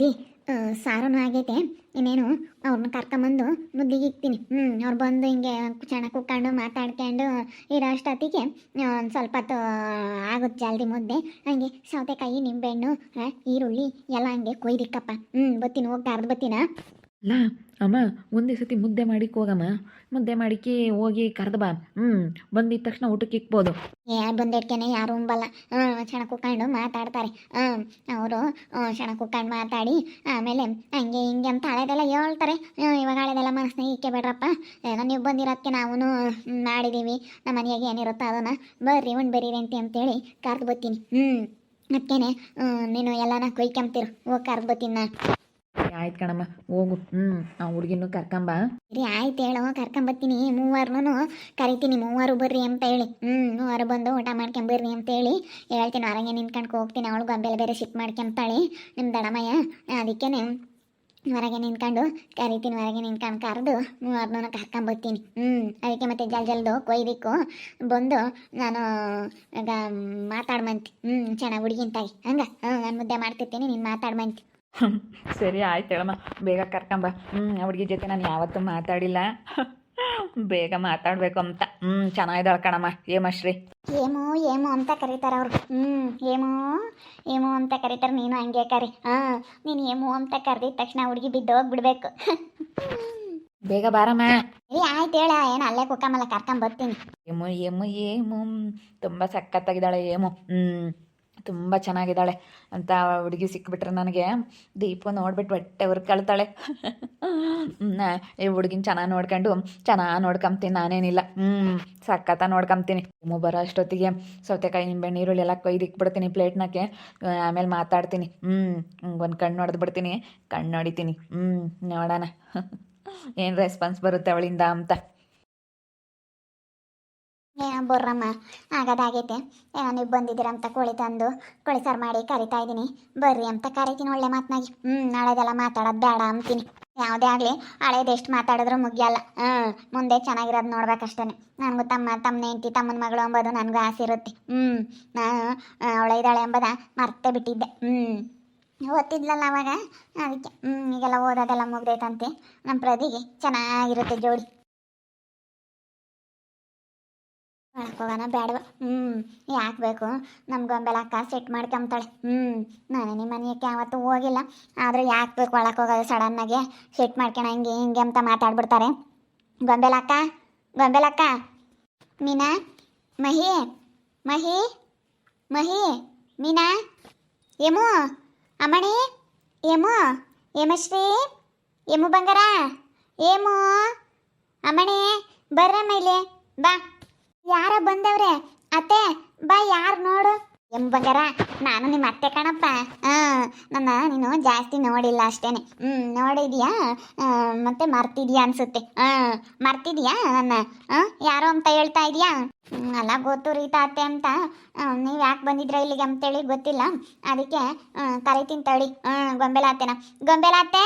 The ಸಾರುನು ಆಗೈತೆ. ಇನ್ನೇನು ಅವ್ರನ್ನ ಕರ್ಕೊಂಬಂದು ಮುದ್ದಿಗೆ ಇಕ್ತೀನಿ. ಹ್ಞೂ ಅವ್ರು ಬಂದು ಹಿಂಗೆ ಚೆನ್ನಾಗಿ ಕುಕ್ಕೊಂಡು ಮಾತಾಡ್ಕೊಂಡು ಇರೋ ಅಷ್ಟೊತ್ತಿಗೆ ಒಂದು ಸ್ವಲ್ಪ ಹೊತ್ತು ಆಗುತ್ತೆ ಜಲ್ದಿ ಮುದ್ದೆ. ಹಂಗೆ ಸೌತೆಕಾಯಿ, ನಿಂಬೆಹಣ್ಣು ಈರುಳ್ಳಿ ಎಲ್ಲ ಹಂಗೆ ಕೊಯ್ದಿಕ್ಕಪ್ಪ. ಹ್ಞೂ ಬತ್ತೀನಿ, ಹೋಗಿ ಕರ್ದು ಬತ್ತೀನ? ಅಲ್ಲ ಅಮ್ಮ, ಒಂದೇ ಸತಿ ಮುದ್ದೆ ಮಾಡಿಕ್ ಹೋಗಮ್ಮ. ಮುದ್ದೆ ಮಾಡಿಕ್ಕಿ ಹೋಗಿ ಕರೆದು ಬಾ. ಹ್ಮ್, ಬಂದಿದ ತಕ್ಷಣ ಊಟಕ್ಕೆ ಇಕ್ಬೋದು. ಏ ಬಂದಿಡ್ಕೆನೆ ಯಾರು ಉಂಬಲ್ಲ. ಕ್ಷಣ ಕುಕ್ಕೊಂಡು ಮಾತಾಡ್ತಾರೆ. ಆ ಅವರು ಕ್ಷಣ ಕುಕ್ಕೊಂಡು ಮಾತಾಡಿ, ಆಮೇಲೆ ಹಂಗೆ ಹಿಂಗೆ ಅಂತ ಹಳೆದೆಲ್ಲ ಹೇಳ್ತಾರೆ. ಇವಾಗ ಹಳೆದೆಲ್ಲ ಮನಸ್ಸಿನಾಗ ಇಕ್ಕೆ ಬೇಡ್ರಪ್ಪ. ಏನೋ ನೀವು ಬಂದಿರೋದಕ್ಕೆ ನಾವು ಮಾಡಿದ್ದೀವಿ ನಮ್ಮ ಮನೆಯಾಗೆ ಏನಿರುತ್ತೋ ಅದನ್ನು ಬರ್ರಿ ಉಂಡು ಬರೀರಿ ಅಂತ ಅಂತೇಳಿ ಕರೆದು ಬತ್ತೀನಿ. ಹ್ಞೂ ಅದಕ್ಕೇನೆ ನೀನು ಎಲ್ಲನ ಕೊಯ್ಕೊಂಬ್ತಿರು ಹೋಗಿ ಕರೆದು ಬತ್ತೀನಿ ನಾನು ಆಯ್ತು ಕಣಮ್ಮ, ಹೋಗು. ಹ್ಞೂ ಆ ಹುಡುಗಿನೂ ಕರ್ಕೊಂಬ. ಸರಿ, ಆಯ್ತು ಹೇಳು, ಕರ್ಕೊಂಬತ್ತೀನಿ. ಮೂವರ್ನು ಕರಿತೀನಿ, ಮೂವರು ಬರ್ರಿ ಅಂತ ಹೇಳಿ. ಹ್ಞೂ ಮೂವರು ಬಂದು ಊಟ ಮಾಡ್ಕೊಂಬರ್ರಿ ಅಂತ ಹೇಳಿ ಹೇಳ್ತೀನಿ. ಹೊರಗೆ ನಿಂತ್ಕೊಂಡು ಹೋಗ್ತೀನಿ ಅವಳು ಗೊಂಬೆಲೆ ಬೇರೆ ಶಿಫ್ಟ್ ಮಾಡ್ಕೊಂತಾಳೆ ನಿಮ್ಮ ದಡಮಯ್ಯ. ಅದಕ್ಕೇನೆ ಹೊರಗೆ ನಿಂತ್ಕೊಂಡು ಕರಿತೀನಿ, ಹೊರಗೆ ನಿಂತ್ಕೊಂಡು ಕರೆದು ಮೂವರ್ನು ಕರ್ಕೊಂಬತ್ತೀನಿ. ಹ್ಞೂ ಅದಕ್ಕೆ ಮತ್ತೆ ಜಲ್ ಜಲ್ದು ಕೊಯ್ದಿಕ್ಕು. ಬಂದು ನಾನು ಈಗ ಮಾತಾಡ್ಮಂತಿ. ಹ್ಞೂ ಚೆನ್ನಾಗಿ ಹುಡುಗಿಂತಾಗಿ ಹಂಗ? ಹ್ಞೂ ನಾನು ಮುದ್ದೆ ಮಾಡ್ತಿರ್ತೀನಿ, ನೀನು ಮಾತಾಡ್ಮಂತಿ. ಸರಿ ಆಯ್ತು ಹೇಳಮ್ಮ. ಬೇಗ ಕರ್ಕೊಂಬ ಹ್ಞೂ ಹುಡುಗಿ ಜೊತೆ ನಾನು ಯಾವತ್ತೂ ಮಾತಾಡಿಲ್ಲ. ಬೇಗ ಮಾತಾಡಬೇಕು ಅಂತ. ಹ್ಞೂ ಚೆನ್ನಾಗಿದ್ದಾಳೆ ಕಣಮ್ಮ. ಏಮಶ್ರೀ ಏಮೋ ಏಮೋ ಅಂತ ಕರೀತಾರ ಅವ್ರು. ಹ್ಞೂ ಏಮೋ ಏಮೋ ಅಂತ ಕರೀತಾರೆ ನೀನು ಹಂಗೆ ಕರಿ. ಹಾಂ ನೀನು ಏಮೋ ಅಂತ ಕರೆದಿದ ತಕ್ಷಣ ಹುಡುಗಿ ಬಿದ್ದು ಹೋಗ್ಬಿಡ್ಬೇಕು ಬೇಗ ಬಾರಮ್ಮ. ಏ ಆಯ್ತು ಹೇಳ. ಏನು ಅಲ್ಲೇ ಕುಕ್ಕಮಲ್ಲ ಕರ್ಕೊಂಬರ್ತೀನಿ ಏಮು ಏಮು ಏಮು ತುಂಬ ಸಖತ್ತಾಗಿದ್ದಾಳೆ ಏಮು ಹ್ಞೂ ತುಂಬ ಚೆನ್ನಾಗಿದ್ದಾಳೆ ಅಂತ ಹುಡುಗಿ ಸಿಕ್ಬಿಟ್ರೆ ನನಗೆ. ದೀಪು ನೋಡ್ಬಿಟ್ಟು ಹೊಟ್ಟೆ ಕಳ್ತಾಳೆ ಈ ಹುಡುಗಿನ ಚೆನ್ನಾಗಿ ನೋಡ್ಕೊಂಡು ಚೆನ್ನಾಗಿ ನೋಡ್ಕೊಂತೀನಿ ನಾನೇನಿಲ್ಲ. ಹ್ಞೂ ಸಖತ್ತ ನೋಡ್ಕೊಂತೀನಿ ಮೂ ಬರೋ ಅಷ್ಟೊತ್ತಿಗೆ ಸೌತೆಕಾಯಿ ನಿಂಬೆ ನೀರುಳ್ಳಿ ಎಲ್ಲ ಪ್ಲೇಟ್ನಾಗೆ ಆಮೇಲೆ ಮಾತಾಡ್ತೀನಿ. ಹ್ಞೂ ಒಂದು ಕಣ್ಣು ಹೊಡೆದು ಬಿಡ್ತೀನಿ, ಕಣ್ಣು ಹೊಡಿತೀನಿ. ಹ್ಞೂ ನೋಡೋಣ. ಏನು ರೆಸ್ಪಾನ್ಸ್ ಬರುತ್ತೆ ಅವಳಿಂದ ಅಂತ. ಏನೋ ಬರ್ರಮ್ಮ ಆಗೋದಾಗೈತೆ. ಏನೋ ನೀವು ಬಂದಿದ್ದೀರ ಅಂತ ಕೋಳಿ ತಂದು, ಕೋಳಿ ಸಾರು ಮಾಡಿ ಕರಿತಾ ಇದ್ದೀನಿ. ಬರ್ರಿ ಅಂತ ಕರಿತೀನಿ ಒಳ್ಳೆ ಮಾತನಾಗಿ. ಹ್ಞೂ ನಾಳೆದೆಲ್ಲ ಮಾತಾಡೋದು ಬೇಡ ಅಂತೀನಿ. ಯಾವುದೇ ಆಗಲಿ ಹಳೇದು ಎಷ್ಟು ಮಾತಾಡಿದ್ರು ಮುಗಿಯಲ್ಲ. ಹ್ಞೂ ಮುಂದೆ ಚೆನ್ನಾಗಿರೋದು ನೋಡ್ಬೇಕಷ್ಟೇ ನನಗೂ ತಮ್ಮ ತಮ್ಮ ಹೆಂಡತಿ, ತಮ್ಮನ ಮಗಳು ಅಂಬೋದು ನನಗೂ ಆಸೆ ಇರುತ್ತೆ. ಹ್ಞೂ ನಾನು ಅವಳೆ ಇದ್ದಾಳೆ ಎಂಬುದ ಮರ್ತೇ ಬಿಟ್ಟಿದ್ದೆ. ಹ್ಞೂ ಓದ್ತಿದ್ಲಲ್ಲ ಅವಾಗ? ಅದಕ್ಕೆ. ಹ್ಞೂ ಈಗೆಲ್ಲ ಓದೋದೆಲ್ಲ ಮುಗ್ದೈತಂತೆ. ನಮ್ಮ ಪ್ರದಿಗೆ ಚೆನ್ನಾಗಿರುತ್ತೆ ಜೋಡಿ. ಹೋಗೋಣ ಬೇಡವ ಹ್ಞೂ ಯಾಕೆ ಬೇಕು? ನಮ್ಮ ಗೊಂಬೆಲ ಅಕ್ಕ ಸೆಟ್ ಮಾಡ್ಕೊಂಬ್ತಾಳೆ ಹ್ಞೂ ನಾನು ನಿಮ್ಮ ಮನೆಯಕ್ಕೆ ಯಾವತ್ತೂ ಹೋಗಿಲ್ಲ. ಆದ್ರೆ ಯಾಕೆ ಬೇಕು ಒಳಕ್ಕೆ ಹೋಗೋದು ಸಡನ್ನಾಗೆ ಸೆಟ್ ಮಾಡ್ಕೊಣ ಹಿಂಗೆ ಹಿಂಗೆ ಅಂತ ಮಾತಾಡ್ಬಿಡ್ತಾರೆ. ಗೊಂಬೆಲಕ್ಕ ಗೊಂಬೆಲಕ್ಕ ಮೀನಾ? ಮಹಿ? ಮಹಿ? ಮಹಿ? ಮೀನಾ? ಏಮು ಅಮ್ಮಣಿ? ಏಮು ಏಮಶ್ರೀ ಏಮು ಬಂಗಾರ? ಏಮು ಅಮ್ಮಣಿ? ಬರ್ರಮ್ಮ ಇಲ್ಲಿ. ಬಾ. ಯಾರ ಬಂದವ್ರೆ? ಅತ್ತೆ, ಬಾ ಯಾರು ನೋಡು. ಎಂ ಬಂಗಾರ, ನಾನು ನಿಮ್ಮ ಅತ್ತೆ ಕಣಪ್ಪ. ಹಾಂ ನನ್ನ, ನೀನು ಜಾಸ್ತಿ ನೋಡಿಲ್ಲ ಅಷ್ಟೇನೆ. ಹ್ಞೂ ನೋಡಿದ್ಯಾ? ಮತ್ತೆ ಮರ್ತಿದ್ಯಾ ಅನ್ಸುತ್ತೆ. ಹಾಂ ಮರ್ತಿದ್ಯಾ ನನ್ನ? ಯಾರೋ ಅಂತ ಹೇಳ್ತಾ ಇದೀಯಾ? ಅಲ್ಲ ಗೊತ್ತು ರೀತಾ ಅತ್ತೆ ಅಂತ. ನೀವು ಯಾಕೆ ಬಂದಿದ್ರ ಇಲ್ಲಿಗೆ ಅಂತೇಳಿ ಗೊತ್ತಿಲ್ಲ. ಅದಕ್ಕೆ ಕರಿತೀನಿ ತಳಿ ಅತ್ತೆನ. ಗೊಂಬೆಲ ಅತ್ತೆ,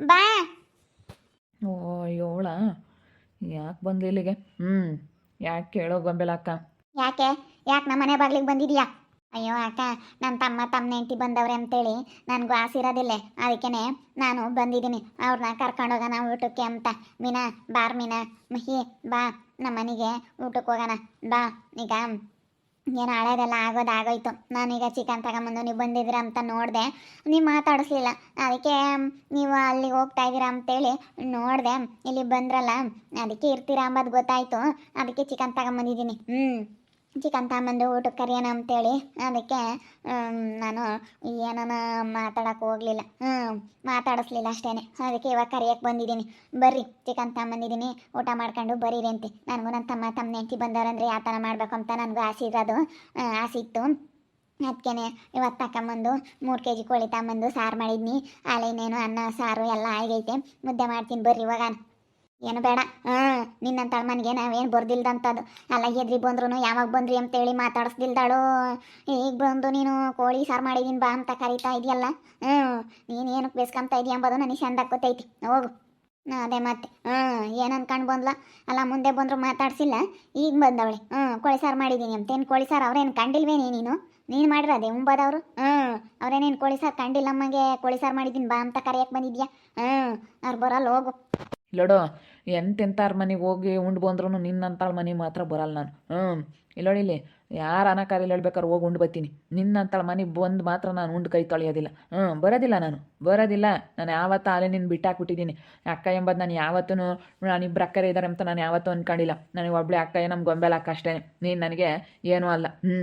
ಬಾ. ಓ ಯೋಳ ಯಾಕೆ ಬಂದು ಇಲ್ಲಿಗೆ? ಹ್ಞೂ ಯಾಕೆ ಕೇಳೋ ಗೊಂಬೆಲಕ್ಕ ಯಾಕೆ? ಯಾಕೆ ನಮ್ಮ ಮನೆ ಬಾಗ್ಲಿಗೆ ಬಂದಿದ್ಯಾ? ಅಯ್ಯೋ ಅಕ್ಕ ನನ್ನ ತಮ್ಮ ತಮ್ಮ ಹೆಂಡತಿ ಬಂದವ್ರೆ ಅಂತೇಳಿ ನನಗೂ ಆಸಿರೋದಿಲ್ಲ. ಅದಕ್ಕೇ ನಾನು ಬಂದಿದ್ದೀನಿ. ಅವ್ರನ್ನ ಕರ್ಕೊಂಡೋಗೋಣ ಊಟಕ್ಕೆ ಅಂತ. ಮೀನಾ, ಬಾರ್ ಮೀನಾ, ಮಹಿ, ಬಾ. ನಮ್ಮ ಊಟಕ್ಕೆ ಹೋಗೋಣ. ಬಾ, ಈಗ. ಏನು ಹಳೇದೆಲ್ಲ ಆಗೋದು ಆಗೋಯ್ತು. ನಾನೀಗ ಚಿಕನ್ ತಗೊಂಬಂದು ನೀವು ಬಂದಿದ್ದೀರ ಅಂತ ನೋಡಿದೆ. ನೀವು ಮಾತಾಡಿಸ್ಲಿಲ್ಲ. ಅದಕ್ಕೆ ನೀವು ಅಲ್ಲಿಗೆ ಹೋಗ್ತಾ ಇದ್ದೀರಾ ಅಂತೇಳಿ ನೋಡಿದೆ. ಇಲ್ಲಿ ಬಂದ್ರಲ್ಲ, ಅದಕ್ಕೆ ಇರ್ತೀರಾ ಅಂಬೋದು ಗೊತ್ತಾಯಿತು. ಅದಕ್ಕೆ ಚಿಕನ್ ತಗೊಂಬಂದಿದ್ದೀನಿ. ಹ್ಞೂ ಚಿಕನ್ ತಗೊಂಬಂದು ಊಟಕ್ಕೆ ಕರಿಯೋಣ ಅಂತೇಳಿ. ಅದಕ್ಕೆ ನಾನು ಏನನ ಮಾತಾಡಕ್ಕೆ ಹೋಗಲಿಲ್ಲ. ಹ್ಞೂ ಮಾತಾಡಿಸ್ಲಿಲ್ಲ ಅಷ್ಟೇ ಅದಕ್ಕೆ ಇವಾಗ ಕರಿಯಕ್ಕೆ ಬಂದಿದ್ದೀನಿ. ಬರ್ರಿ ಚಿಕನ್ ತಗೊಂಬಂದಿದ್ದೀನಿ ಊಟ ಮಾಡ್ಕೊಂಡು ಬರೀರಿ ಅಂತೆ. ನನಗೂ ನನ್ನ ತಮ್ಮ ತಮ್ಮ ನೆಂಟಿ ಬಂದವರಂದ್ರೆ ಯಾವ ಥರ ಮಾಡಬೇಕು ಅಂತ ನನಗೂ ಆಸೆ ಇರೋದು ಆಸೆ ಇತ್ತು. ಅದಕ್ಕೇ ಇವತ್ತು ತಗೊಂಬಂದು ಮೂರು ಕೆ ಜಿ ಕೋಳಿ ತಗೊಂಬಂದು ಸಾರು ಮಾಡಿದ್ನಿ. ಆಲೇನೇನು, ಅನ್ನ, ಸಾರು ಎಲ್ಲ ಆಗೈತೆ. ಮುದ್ದೆ ಮಾಡ್ತೀನಿ. ಬರ್ರಿ ಇವಾಗ. ಏನು ಬೇಡ. ಹಾಂ ನಿನ್ನ ತಳಮನಿಗೆ ನಾವೇನು ಬರ್ದಿಲ್ದಂಥದ್ದು ಅಲ್ಲ, ಎದ್ರಿ ಬಂದ್ರು ಯಾವಾಗ ಬಂದ್ರಿ ಅಂತೇಳಿ ಮಾತಾಡಿಸ್ದಿಲ್ದಾಳು. ಈಗ ಬಂದು ನೀನು ಕೋಳಿ ಸಾರು ಮಾಡಿದೀನಿ ಬಾ ಅಂತ ಕರಿತಾ ಇದೆಯಲ್ಲ. ಹ್ಞೂ, ನೀನು ಏನಕ್ಕೆ ಬೇಸ್ಕೊಂತ ಇದೀಯ ಅಂಬೋದು ನನಗೆ ಚೆಂದ ಗೊತ್ತೈತಿ. ಹೋಗು. ಅದೇ ಮತ್ತೆ. ಹ್ಞೂ, ಏನು ಅನ್ಕೊಂಡು ಬಂದ್ಲ? ಅಲ್ಲ, ಮುಂದೆ ಬಂದ್ರು ಮಾತಾಡ್ಸಿಲ್ಲ. ಈಗ ಬಂದವಳೆ. ಹ್ಞೂ, ಕೋಳಿ ಸಾರು ಮಾಡಿದ್ದೀನಿ ಅಂತೇನು ಕೋಳಿ ಸಾರು ಅವ್ರೇನು ಕಂಡಿಲ್ವೇನೆ ನೀನು? ನೀನು ಮಾಡಿರೋದೆ ಉಂಬೋದವರು? ಹ್ಞೂ, ಅವ್ರೇನೇನು ಕೋಳಿ ಸಾರು ಕಂಡಿಲ್ಲ ಅಮ್ಮಂಗೆ ಕೋಳಿ ಸಾರು ಮಾಡಿದ್ದೀನಿ ಬಾ ಅಂತ ಕರೆಯಕ್ಕೆ ಬಂದಿದ್ಯಾ? ಹ್ಞೂ, ಅವ್ರು ಬರಲ್ಲ, ಹೋಗು. ಇಲ್ಲೋಡು ಎಂತೆಂತಾರ ಮನೆಗೆ ಹೋಗಿ ಉಂಡು ಬಂದ್ರೂ ನಿನ್ನಂತಾಳ ಮನೆಗೆ ಮಾತ್ರ ಬರಲ್ಲ ನಾನು. ಹ್ಞೂ ಇಲ್ಲಿ, ಯಾರು ಅನಕಾರಿಲ್ಲ ಹೇಳ್ಬೇಕಾದ್ರೆ ಹೋಗಿ ಉಂಡು ಬರ್ತೀನಿ ನಿನ್ನಂತಾಳ ಮನೆಗೆ ಬಂದು ಮಾತ್ರ ನಾನು ಉಂಡು ಕೈ ತೊಳೆಯೋದಿಲ್ಲ. ಹ್ಞೂ ಬರೋದಿಲ್ಲ ನಾನು. ಬರೋದಿಲ್ಲ. ನಾನು ಯಾವತ್ತೂ ಆಲೇ ನಿನ್ನ ಬಿಟ್ಟಾಕ್ಬಿಟ್ಟಿದ್ದೀನಿ. ಅಕ್ಕ ಎಂಬುದು ನಾನು ಯಾವತ್ತೂ ನಾನಿಬ್ಬರು ಅಕ್ಕರೇ ಇದ್ದಾರೆ ಅಂತ ನಾನು ಯಾವತ್ತೂ ಅಂದ್ಕೊಂಡಿಲ್ಲ ನನಗೆ ಒಬ್ಳೆ ಅಕ್ಕ ನಮ್ಮ ಗೊಂಬೆಲ ಅಕ್ಕ ಅಷ್ಟೇ ನೀನು ನನಗೆ ಏನೂ ಅಲ್ಲ. ಹ್ಞೂ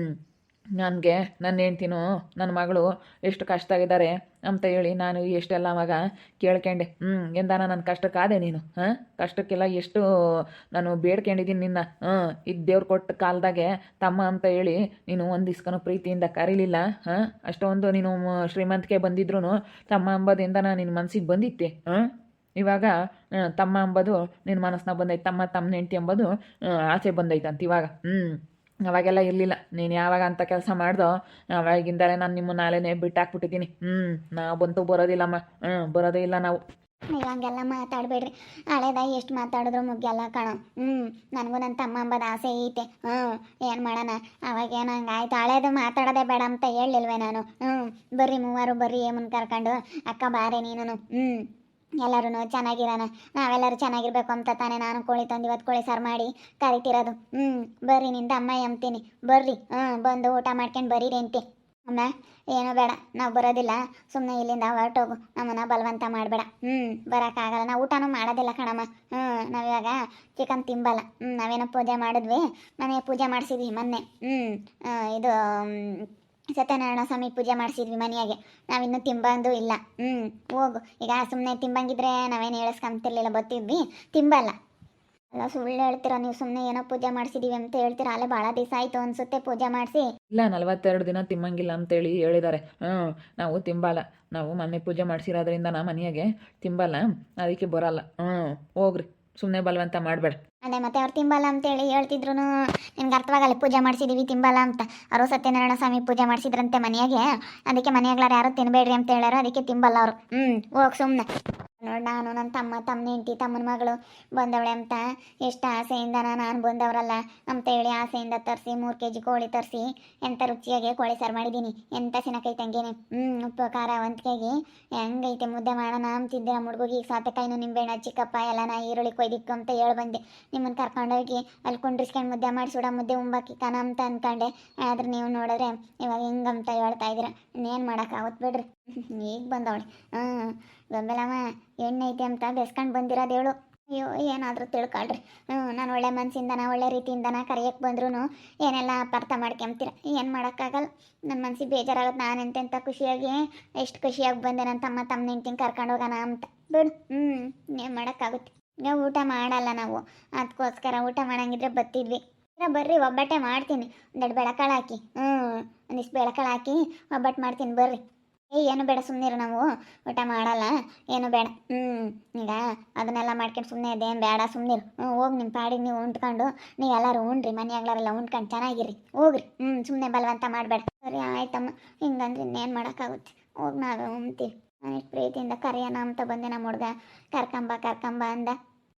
ನನಗೆ ನನ್ನ ಹೆಂಡ್ತಿನೂ ನನ್ನ ಮಗಳು ಎಷ್ಟು ಕಷ್ಟ ಆಗಿದ್ದಾರೆ ಅಂತ ಹೇಳಿ ನಾನು ಎಷ್ಟೆಲ್ಲ ಅವಾಗ ಕೇಳ್ಕೊಂಡೆ. ಹ್ಞೂ ಎಂದಾನ ನನ್ನ ಕಷ್ಟಕ್ಕಾದೆ ನೀನು, ಹಾಂ? ಕಷ್ಟಕ್ಕೆಲ್ಲ ಎಷ್ಟು ನಾನು ಬೇಡ್ಕೊಂಡಿದ್ದೀನಿ ನಿನ್ನ, ಹಾಂ? ಇದು ದೇವ್ರು ಕೊಟ್ಟ ಕಾಲದಾಗೆ ತಮ್ಮ ಅಂತ ಹೇಳಿ ನೀನು ಒಂದು ಪ್ರೀತಿಯಿಂದ ಕರೀಲಿಲ್ಲ, ಹಾಂ? ಅಷ್ಟೊಂದು ನೀನು ಶ್ರೀಮಂತಿಕೆ ಬಂದಿದ್ರು ತಮ್ಮ ಅಂಬೋದಿಂದ ನಿನ್ನ ಮನಸ್ಸಿಗೆ ಬಂದಿತ್ತೆ, ಹಾಂ? ಇವಾಗ ತಮ್ಮ ಅಂಬೋದು ನಿನ್ನ ಮನಸ್ಸನ್ನ ಬಂದೈತೆ, ತಮ್ಮ ತಮ್ಮ ಹೆಂಡ್ತಿ ಅಂಬೋದು ಆಸೆ ಬಂದೈತಂತ ಇವಾಗ ಹ್ಞೂ ಅವಾಗೆಲ್ಲ ಇರಲಿಲ್ಲ. ನೀನು ಯಾವಾಗ ಅಂತ ಕೆಲಸ ಮಾಡ್ದೋ, ಅವಾಗಿಂದಲೇ ನಾನು ನಿಮ್ಮ ಬಿಟ್ಟು ಬಿಟ್ಟಾಕ್ಬಿಟ್ಟಿದ್ದೀನಿ. ಹ್ಞೂ ನಾವು ಬಂತು ಬರೋದಿಲ್ಲಮ್ಮ. ಹ್ಞೂ ಬರೋದೇ ಇಲ್ಲ ನಾವು. ನೀವು ಹಂಗೆಲ್ಲ ಮಾತಾಡಬೇಡ್ರಿ. ಹಳೇದಾಗಿ ಎಷ್ಟು ಮಾತಾಡಿದ್ರು ಮುಗ್ಯಲ್ಲ ಕಣ. ಹ್ಞೂ ನನಗೂ ನನ್ನ ತಮ್ಮ ಅಂಬದ ಆಸೆ ಐತೆ. ಹ್ಞೂ ಏನು ಮಾಡೋಣ? ಅವಾಗೇನು ಹಂಗಾಯ್ತು? ಹಳೇದು ಮಾತಾಡೋದೇ ಬೇಡ ಅಂತ ಹೇಳಿಲ್ವೇ ನಾನು? ಹ್ಞೂ ಬರ್ರಿ ಮೂವರು ಬರ್ರಿ ಏಮನ್ ಕರ್ಕೊಂಡು, ಅಕ್ಕ ಬಾರೆ ನೀನು ಹ್ಞೂ ಎಲ್ಲರೂ ಚೆನ್ನಾಗಿರೋಣ. ನಾವೆಲ್ಲರೂ ಚೆನ್ನಾಗಿರ್ಬೇಕು ಅಂತ ತಾನೇ ನಾನು ಕೋಳಿ ತಂದು ಇವತ್ತು ಕೋಳಿ ಸಾರು ಮಾಡಿ ಕರಿತಿರೋದು. ಹ್ಞೂ ಬರ್ರಿ ನಿಂದ ಅಮ್ಮ ಎಂತೀನಿ ಬರ್ರಿ ಹ್ಞೂ ಬಂದು ಊಟ ಮಾಡ್ಕೊಂಡು ಬರೀರಿ ಅಂತೆ ಅಮ್ಮ, ಏನೂ ಬೇಡ, ನಾವು ಬರೋದಿಲ್ಲ. ಸುಮ್ಮನೆ ಇಲ್ಲಿಂದ ಹೊರಟೋಗು. ನಮ್ಮನ್ನ ಬಲವಂತ ಮಾಡಬೇಡ. ಹ್ಞೂ ಬರೋಕ್ಕಾಗಲ್ಲ. ನಾವು ಊಟನೂ ಮಾಡೋದಿಲ್ಲ ಕಣಮ್ಮ. ಹ್ಞೂ ನಾವಿವಾಗ ಚಿಕನ್ ತಿಂಬಲ್ಲ. ಹ್ಞೂ ನಾವೇನೋ ಪೂಜೆ ಮಾಡಿದ್ವಿ. ಮನೆ ಪೂಜೆ ಮಾಡಿಸಿದ್ವಿ ಮೊನ್ನೆ. ಹ್ಞೂ ಇದು ಸತ್ಯನಾರಾಯಣ ಸ್ವಾಮಿ ಪೂಜೆ ಮಾಡಿಸಿದ್ವಿ ಮನೆಯಾಗೆ. ನಾವಿನ್ನೂ ತಿಂಬಂದು ಇಲ್ಲ. ಹ್ಞೂ ಹೋಗು. ಈಗ ಸುಮ್ಮನೆ ತಿಂಬಂಗಿದ್ರೆ ನಾವೇನು ಹೇಳಿಸ್ಕೊಂತಿರ್ಲಿಲ್ಲ, ಬತ್ತಿದ್ವಿ. ತಿಂಬಲ್ಲ. ಅಲ್ಲ, ಸುಳ್ಳು ಹೇಳ್ತೀರಾ ನೀವು? ಸುಮ್ಮನೆ ಏನೋ ಪೂಜೆ ಮಾಡಿಸಿದೀವಿ ಅಂತ ಹೇಳ್ತೀರಾ? ಅಲ್ಲೇ ಭಾಳ ದಿವಸ ಆಯಿತು ಅನ್ಸುತ್ತೆ ಪೂಜೆ ಮಾಡಿಸಿ. ಇಲ್ಲ, ನಲವತ್ತೆರಡು ದಿನ ತಿಮ್ಮಂಗಿಲ್ಲ ಅಂತೇಳಿ ಹೇಳಿದ್ದಾರೆ. ಹ್ಞೂ ನಾವು ತಿಂಬಲ್ಲ. ನಾವು ಮನೆ ಪೂಜೆ ಮಾಡಿಸಿರೋದ್ರಿಂದ ನಾ ಮನೆಯಾಗೆ ತಿಂಬಲ್ಲ. ಅದಕ್ಕೆ ಬರಲ್ಲ. ಹ್ಞೂ ಹೋಗ್ರಿ. ಸುಮ್ಮನೆ ಬಲವಂತ ಮಾಡಬೇಡ. ಅದೇ ಮತ್ತೆ ಅವ್ರು ತಿಂಬಲ್ಲ ಅಂತೇಳಿ ಹೇಳ್ತಿದ್ರು ನಿಮ್ಗೆ ಅರ್ಥವಾಗಲ್ಲ ಪೂಜೆ ಮಾಡಿಸಿದೀವಿ, ತಿಂಬಲ್ಲ ಅಂತ. ಅವರು ಸತ್ಯನಾರಾಯಣ ಸ್ವಾಮಿ ಪೂಜೆ ಮಾಡಿಸಿದ್ರಂತೆ ಮನೆಯಾಗೆ. ಅದಕ್ಕೆ ಮನೆಯಾಗ್ಲಾರ ಯಾರು ತಿನ್ಬೇಡ್ರಿ ಅಂತ ಹೇಳಾರು ಅದಕ್ಕೆ ತಿಂಬಲ್ಲ ಅವರು. ಹ್ಞೂ ಹೋಗಿ ಸುಮ್ಮನೆ ನೋಡಿ ನಾನು ನನ್ನ ತಮ್ಮ ತಮ್ಮ ಹೆಂಡತಿ, ತಮ್ಮನ ಮಗಳು ಬಂದವಳೆ ಅಂತ ಎಷ್ಟು ಆಸೆಯಿಂದ ನಾನು ಬಂದವರಲ್ಲ ಅಂತ ಹೇಳಿ ಆಸೆಯಿಂದ ತರಿಸಿ, ಮೂರು ಕೆ ಜಿ ಕೋಳಿ ತರಿಸಿ ಎಂಥ ರುಚಿಯಾಗಿ ಕೋಳಿ ಸಾರು ಮಾಡಿದ್ದೀನಿ ಎಂಥ ಚೆನ್ನಾಗೈತೆ ಹಂಗೇನೆ? ಹ್ಞೂ ಉಪ್ಪು ಖಾರ ಒಂದ್ಕೆಗೆ ಹೆಂಗೈತೆ ಮುದ್ದೆ ಮಾಡೋಣ ಅಂತಿದ್ದೆ ನಮ್ಮ ಹುಡುಗಿಗೆ ಸಾತಕಾಯಿನೂ ನಿಂಬೆಣ್ಣ ಚಿಕ್ಕಪ್ಪ ಎಲ್ಲ ನಾ ಈರುಳ್ಳಿ ಕೊಯ್ದಿಕ್ಕು ಅಂತ ಹೇಳಿ ಬಂದೆ. ನಿಮ್ಮನ್ನು ಕರ್ಕೊಂಡೋಗಿ ಅಲ್ಲಿ ಕುಂಡ್ರಿಸ್ಕೊಂಡು ಮುದ್ದೆ ಮಾಡಿ ಸುಡ ಮುದ್ದೆ ಉಂಬಾಕಿ ಕಣ ಅಂತ ಅಂದ್ಕೊಂಡೆ ಆದ್ರೆ ನೀವು ನೋಡಿದ್ರೆ ಇವಾಗ ಹೆಂಗಂತ ಹೇಳ್ತಾ ಇದ್ದೀರ. ಇನ್ನೇನು ಮಾಡೋಕ್ಕಾಗುತ್ತೆ ಬಿಡ್ರಿ. ಈಗ ಬಂದವಳೆ. ಹ್ಞೂ ಗೊಂಬೆಲಮ್ಮ ಎಣ್ಣೆ ಐತೆ ಅಂತ ಬೆಸ್ಕೊಂಡು ಬಂದಿರೋದು ಹೇಳು. ಅಯ್ಯೋ, ಏನಾದರೂ ತಿಳ್ಕೊಳ್ರಿ. ಹ್ಞೂ ನಾನು ಒಳ್ಳೆ ಮನಸ್ಸಿಂದನ ಒಳ್ಳೆ ರೀತಿಯಿಂದನ ಕರೆಯಕ್ಕೆ ಬಂದ್ರೂ ಏನೆಲ್ಲ ಅಪಾರ್ಥ ಮಾಡ್ಕೊಂತೀರ ಏನು ಮಾಡೋಕ್ಕಾಗಲ್ಲ. ನನ್ನ ಮನ್ಸಿಗೆ ಬೇಜಾರಾಗುತ್ತೆ ನಾನು ಎಂತೆಂಥ ಖುಷಿಯಾಗಿ, ಎಷ್ಟು ಖುಷಿಯಾಗಿ ಬಂದೆ ನನ್ನ ತಮ್ಮ ತಮ್ಮ ನಿಂತಿಂಗೆ ಕರ್ಕೊಂಡು ಹೋಗೋಣ ಅಂತ. ಬಿಡು. ಹ್ಞೂ ಏನು ಮಾಡೋಕ್ಕಾಗುತ್ತೆ? ನಾವು ಊಟ ಮಾಡಲ್ಲ ನಾವು. ಅದಕ್ಕೋಸ್ಕರ ಊಟ ಮಾಡಂಗಿದ್ರೆ ಬತ್ತಿದ್ವಿ. ಬರ್ರಿ, ಒಬ್ಬಟ್ಟೆ ಮಾಡ್ತೀನಿ. ಒಂದೆರಡು ಬೆಳಕಾಳು ಹಾಕಿ. ಹ್ಞೂ ಒಂದಿಷ್ಟು ಬೆಳಕಾಳು ಹಾಕಿ ಒಬ್ಬಟ್ಟು ಮಾಡ್ತೀನಿ. ಬರ್ರಿ. ಏ, ಏನು ಬೇಡ ಸುಮ್ಮನಿರು ನಾವು. ಊಟ ಮಾಡಲ್ಲ. ಏನು ಬೇಡ. ಹ್ಞೂ ಈಗ ಅದನ್ನೆಲ್ಲ ಮಾಡ್ಕೊಂಡು ಸುಮ್ಮನೆ ಅದೇನು ಬೇಡ ಸುಮ್ಮನಿರು ಹ್ಞೂ ಹೋಗಿ ನಿಮ್ಮ ಪಾಡಿಗೆ ನೀವು ಉಂಟ್ಕೊಂಡು. ನೀವು ಎಲ್ಲರೂ ಉಣ್ರಿ ಮನೆಯಾಗ್ಲಾರೆಲ್ಲ ಉಂಡ್ಕೊಂಡು ಚೆನ್ನಾಗಿರಿ. ಹೋಗ್ರಿ. ಹ್ಞೂ ಸುಮ್ಮನೆ ಬಲವಂತ ಮಾಡಬೇಡ ಸರಿ, ಆಯ್ತಮ್ಮ. ಹಿಂಗಂದ್ರೆ ಇನ್ನೇನು ಮಾಡೋಕ್ಕಾಗುತ್ತೆ? ಹೋಗಿ ನಾವು ಉಣ್ತೀವಿ ನಾನು ಇಷ್ಟು ಪ್ರೀತಿಯಿಂದ ಕರೆಯೋಣ ಅಂತ ಬಂದೆ ನಮ್ಮ ಹುಡ್ಗ. ಕರ್ಕಂಬ ಕರ್ಕಂಬ ಅಂದ.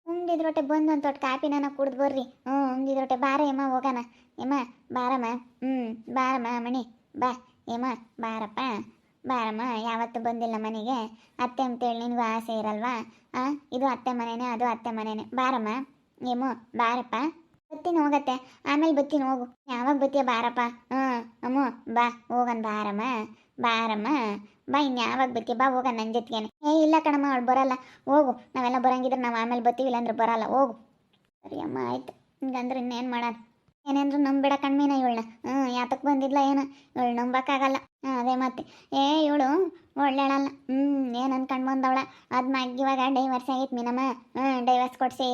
ಉಂಗಿದ್ರೊಟ್ಟೆ ಬಂದು ಒಂದು ತೊಟ್ಟು ಕಾಪಿನ ಕುಡ್ದು ಬರ್ರಿ. ಹ್ಞೂ ಉಂಗಿದ್ರೊಟ್ಟೆ ಬಾರ ಯಮ್ಮ ಹೋಗೋಣ. ಏಮ್ಮ ಬಾರಮ್ಮ. ಹ್ಞೂ ಬಾರಮ್ಮ, ಮಣಿ. ಬಾ ಏಮ್ಮ ಬಾರಪ್ಪ. ಬಾರಮ್ಮ, ಯಾವತ್ತು ಬಂದಿಲ್ಲ ಮನೆಗೆ. ಅತ್ತೆ ಅಂತೇಳಿ ನಿನಗೂ ಆಸೆ ಇರಲ್ವಾ? ಆ, ಇದು ಅತ್ತೆ ಮನೆನೇ, ಅದು ಅತ್ತೆ ಮನೆನೇ. ಬಾರಮ್ಮ. ಏಮೋ, ಬಾರಪ್ಪ. ಬತ್ತೀನಿ ಹೋಗತ್ತೆ. ಆಮೇಲೆ ಬತ್ತೀನಿ ಹೋಗು. ಯಾವಾಗ ಬತ್ತೀಯ ಬಾರಪ್ಪ? ಹ್ಞೂ, ಅಮ್ಮ, ಬಾ, ಹೋಗನ್ ಬಾರಮ್ಮ. ಬಾರಮ್ಮ, ಬಾ ಇನ್ನು ಯಾವಾಗ ಬತ್ತೀಯ? ಬಾ ಹೋಗ ನನ್ನ ಜೊತೆಗೇನೆ. ಏ, ಇಲ್ಲ ಕಣಮ್ಮ, ಅವಳು ಬರಲ್ಲ. ಹೋಗು. ನಾವೆಲ್ಲ ಬರಂಗಿದ್ರೆ ನಾವು ಆಮೇಲೆ ಬತ್ತೀವಿ ಇಲ್ಲಾಂದ್ರೆ ಬರಲ್ಲ. ಹೋಗು. ಸರಿ ಅಮ್ಮ ಆಯ್ತು. ಹಿಂಗಂದ್ರೆ ಇನ್ನೇನು ಮಾಡೋಣ ಏನೇಂದ್ರು ನಂಬಿಡ ಕಣ್ಮೀನ ಇವಳನ್ನ? ಹ್ಞೂ ಯಾತಕ್ಕೆ ಬಂದಿದ್ಲ ಏನೋ? ಇವಳು ನಂಬಕ್ಕಾಗಲ್ಲ. ಅದೇ ಮತ್ತೆ. ಏ, ಇವಳು ಒಳ್ಳೆಳಲ್ಲ. ಹ್ಞೂ, ಏನು ಅನ್ಕೊಂಡು ಬಂದವಳ? ಅದು ಮಗ್ ಇವಾಗ ಡೈವರ್ಸ್ ಆಗೈತೆ ಮೀನಮ್ಮ. ಹ್ಞೂ ಡೈವರ್ಸ್ ಕೊಡಿಸಿ.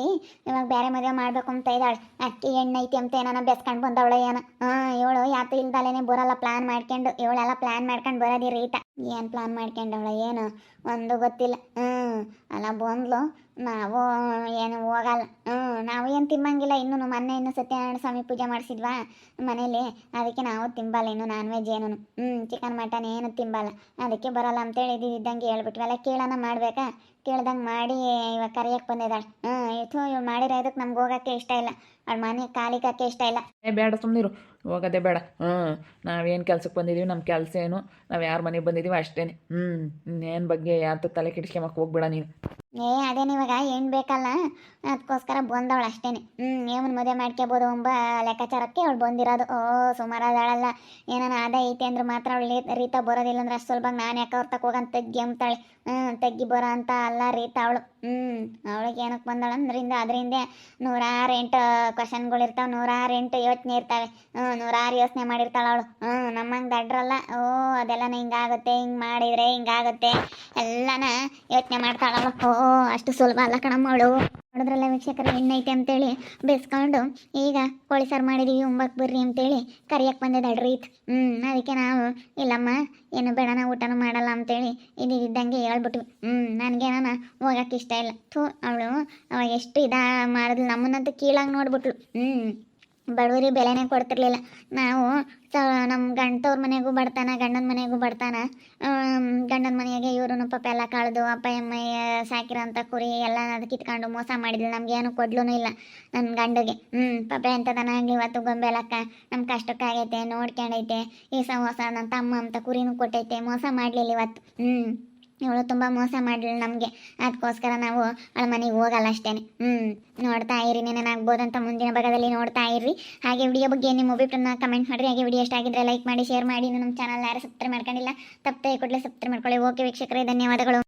ಇವಾಗ ಬೇರೆ ಮದುವೆ ಮಾಡಬೇಕು ಅಂತ ಇದ್ದಾಳೆ. ಅಕ್ಕಿ, ಎಣ್ಣೆ ಐತಿ ಅಂತ ಏನಾನ ಬೆಸ್ಕೊಂಡು ಬಂದವಳ ಏನ? ಹ್ಞೂ, ಇವಳು ಯಾತು ಇಲ್ದಲೇನೆ ಬರೋಲ್ಲ. ಪ್ಲಾನ್ ಮಾಡ್ಕೊಂಡು, ಇವಳೆಲ್ಲ ಪ್ಲಾನ್ ಮಾಡ್ಕೊಂಡು ಬರೋದಿ ರೀಟ ಏನು ಪ್ಲಾನ್ ಮಾಡ್ಕೊಂಡವಳ ಏನು? ಒಂದು ಗೊತ್ತಿಲ್ಲ. ಹ್ಞೂ ಅಲ್ಲ ಬಂದ್ಲು. ನಾವು ಏನು ಹೋಗಲ್ಲ. ಹ್ಞೂ ನಾವು ಏನು ತಿಮ್ಮಂಗಿಲ್ಲ. ಇನ್ನೂ ಮೊನ್ನೆ ಇನ್ನು ಸತ್ಯನಾರಾಯಣ ಸ್ವಾಮಿ ಪೂಜೆ ಮಾಡಿಸಿದ್ವಾ ಮನೇಲಿ. ಅದಕ್ಕೆ ನಾವು ತಿಂಬಲ್ಲ ಇನ್ನು ನಾನ್ ವೆಜ್ ಏನು ಹ್ಞೂ ಚಿಕನ್ ಮಟನ್ ಏನು ತಿಂಬಲ್ಲ. ಅದಕ್ಕೆ ಬರಲ್ಲ ಅಂತೇಳಿ ಇದ್ದಿದ್ದಂಗೆ ಹೇಳ್ಬಿಟ್ವಲ್ಲ ಕೇಳೋಣ ಮಾಡಬೇಕಾ? ಕೇಳ್ದಂಗೆ ಮಾಡಿ ಇವಾಗ ಕರಿಯಕ್ಕೆ ಬಂದಿದ್ದಾಳೆ. ಹ್ಞೂ ಇತ್ತು, ಇವ್ಳು ಮಾಡಿರೋ ಇದಕ್ಕೆ ನಮ್ಗೆ ಹೋಗೋಕ್ಕೆ ಇಷ್ಟ ಇಲ್ಲ. ಅವಳ ಮನೆ ಕಾಲಿಕಕ್ಕೆ ಇಷ್ಟ ಇಲ್ಲ. ಏ, ಬೇಡ ಸುಮ್ಮನಿರು ಹೋಗೋದೇ ಬೇಡ. ಹ್ಞೂ ನಾವೇನು ಕೆಲ್ಸಕ್ಕೆ ಬಂದಿದ್ದೀವಿ ನಮ್ಮ ಕೆಲಸ ಏನು. ನಾವು ಯಾರ ಮನೆಗೆ ಬಂದಿದ್ದೀವಿ ಅಷ್ಟೇ ಹ್ಞೂ ಇನ್ನೇನು ಬಗ್ಗೆ ಯಾರ್ದು ತಲೆ ಕೆಡಿಸ್ಕೊಂಬಕ್ಕೆ ಹೋಗ್ಬೇಡ. ನೀನು. ಏ ಅದೇನು ಇವಾಗ ಏನು ಬೇಕಲ್ಲ ಅದಕ್ಕೋಸ್ಕರ ಬಂದವಳು ಅಷ್ಟೇನೆ. ಹ್ಞೂ ಏವನ್ ಮದುವೆ ಮಾಡ್ಕೋಬೋದು ಎಂಬ ಲೆಕ್ಕಾಚಾರಕ್ಕೆ ಅವಳು ಬಂದಿರೋದು. ಓ ಅದಾಳಲ್ಲ. ಏನಾನ ಅದ ಐತೆ ಅಂದ್ರೆ ಮಾತ್ರ ಅವಳು ರೀತ ಬರೋದಿಲ್ಲ ಅಂದ್ರೆ ಅಷ್ಟು ಸುಲಭ ನಾನು ಯಾಕೆ ಅವ್ರ ತಕ್ಕ ಹೋಗಂತ ತೆಗ್ಗಿ ಅಂತಾಳೆ ಹ್ಞೂ ತೆಗ್ಗಿ ಬರೋ ಅಂತ ಅಲ್ಲ ರೀತ ಅವಳು. ಹ್ಞೂ ಅವಳಿಗೆ ಏನಕ್ಕೆ ಬಂದಾಳ ಅಂದ್ರಿಂದ ಅದರಿಂದ ನೂರಾರು ಎಂಟು ಕ್ವಶನ್ಗಳು ಇರ್ತಾವೆ, ನೂರಾರು ಎಂಟು ಯೋಚನೆ ಇರ್ತಾವೆ. ಹ್ಞೂ ನೂರಾರು ಯೋಚನೆ ಮಾಡಿರ್ತಾಳೆ ಅವಳು. ಹ್ಞೂ ನಮ್ಮಂಗೆ ದಡ್ರಲ್ಲ. ಓ, ಅದೆಲ್ಲನ ಹಿಂಗಾಗುತ್ತೆ, ಹಿಂಗೆ ಮಾಡಿದರೆ ಹಿಂಗಾಗುತ್ತೆ. ಎಲ್ಲನ ಯೋಚನೆ ಮಾಡ್ತಾಳೆ ಅವಳು. ಓ, ಅಷ್ಟು ಸುಲಭ ಅಲ್ಲ ಕಣಮ್ಮ ಅವಳು. ನೋಡಿದ್ರಲ್ಲ ವೀಕ್ಷಕರು ಹೆಣ್ಣೈತೆ ಅಂತೇಳಿ ಬೇಯಿಸ್ಕೊಂಡು ಈಗ ಕೋಳಿ ಸಾರು ಮಾಡಿದೀವಿ ಉಂಬಕ್ಕೆ ಬರ್ರಿ ಅಂತೇಳಿ ಕರಿಯಕ್ಕೆ ಬಂದಿದ್ದಾಳೆ ರೀತ್ ಹ್ಞೂ ಅದಕ್ಕೆ ನಾವು, ಇಲ್ಲಮ್ಮ, ಏನು ಬೇಡ, ನಾವು ಊಟನೂ ಮಾಡಲ್ಲ ಅಂತೇಳಿ ಇದ್ದಿದ್ದಂಗೆ ಹೇಳ್ಬಿಟ್ವಿ. ಹ್ಞೂ ನನಗೇನ ಹೋಗಕ್ಕೆ ಇಷ್ಟ ಇಲ್ಲ. ಥೂ, ಅವಳು ಅವಾಗ ಎಷ್ಟು ಇದಾ, ಮಾಡಿದ್ಲು ನಮ್ಮನ್ನಂತೂ ಕೀಳಾಗಿ ನೋಡ್ಬಿಟ್ಲು. ಹ್ಞೂ ಬಡವರಿಗೆ ಬೆಲೆನೇ ಕೊಡ್ತಿರ್ಲಿಲ್ಲ. ನಾವು ಸ ನಮ್ಮ ಗಂಡತವ್ರ ಮನೆಗೂ ಬರ್ತಾನ ಗಂಡನ ಮನೆಗೂ ಬರ್ತಾನ ಗಂಡನ ಮನೆಯಾಗೆ ಇವರು ಪಾಪ ಎಲ್ಲ ಕಳೆದು, ಅಪ್ಪ, ಅಮ್ಮ ಸಾಕಿರೋಂಥ ಕುರಿ ಎಲ್ಲ ಅದು ಕಿತ್ಕೊಂಡು ಮೋಸ ಮಾಡಿದ್ಲು. ನಮ್ಗೆ ಏನು ಕೊಡ್ಲೂ ಇಲ್ಲ ನನ್ನ ಗಂಡಗೆ. ಹ್ಞೂ ಪಾಪ ಎಂಥದನಾಗಲಿ ಇವತ್ತು ಗೊಂಬೆಲಕ್ಕ ನಮ್ಮ ಕಷ್ಟಕ್ಕಾಗೈತೆ ನೋಡ್ಕೊಂಡೈತೆ ಈ ಹೊಸ ನನ್ನ ತಮ್ಮ ಅಂತ ಕುರಿನೂ ಕೊಟ್ಟೈತೆ, ಮೋಸ ಮಾಡಲಿಲ್ಲ ಇವತ್ತು. ಹ್ಞೂ ಇವಳು ತುಂಬ ಮೋಸ ಮಾಡಲಿಲ್ಲ ನಮಗೆ. ಅದಕ್ಕೋಸ್ಕರ ನಾವು ಅವಳ ಮನೆಗೆ ಹೋಗಲ್ಲ ಅಷ್ಟೇ ಹ್ಞೂ ನೋಡ್ತಾ ಇರಿ ನೆನಾಗ್ಬೋದಂತ ಮುಂದಿನ ಭಾಗದಲ್ಲಿ ನೋಡ್ತಾ ಇರ್ರಿ. ಹಾಗೆ ವಿಡಿಯೋ ಬಗ್ಗೆ ನಿಮ್ಮ ಅಭಿಪ್ರಾಯನ ಕಮೆಂಟ್ ಮಾಡಿರಿ. ಹಾಗೆ ವಿಡಿಯೋ ಇಷ್ಟ ಆಗಿದ್ರೆ ಲೈಕ್ ಮಾಡಿ ಶೇರ್ ಮಾಡಿ. ನಮ್ಮ ಚಾನಲ್ ಯಾರು ಸಬ್ಸ್ಕ್ರೈಬ್ ಮಾಡ್ಕೊಂಡಿಲ್ಲ, ತಪ್ಪದೆ ಕೂಡಲೇ ಸಬ್ಸ್ಕ್ರೈಬ್ ಮಾಡ್ಕೊಳ್ಳಿ. ಓಕೆ ವೀಕ್ಷಕರೇ, ಧನ್ಯವಾದಗಳು.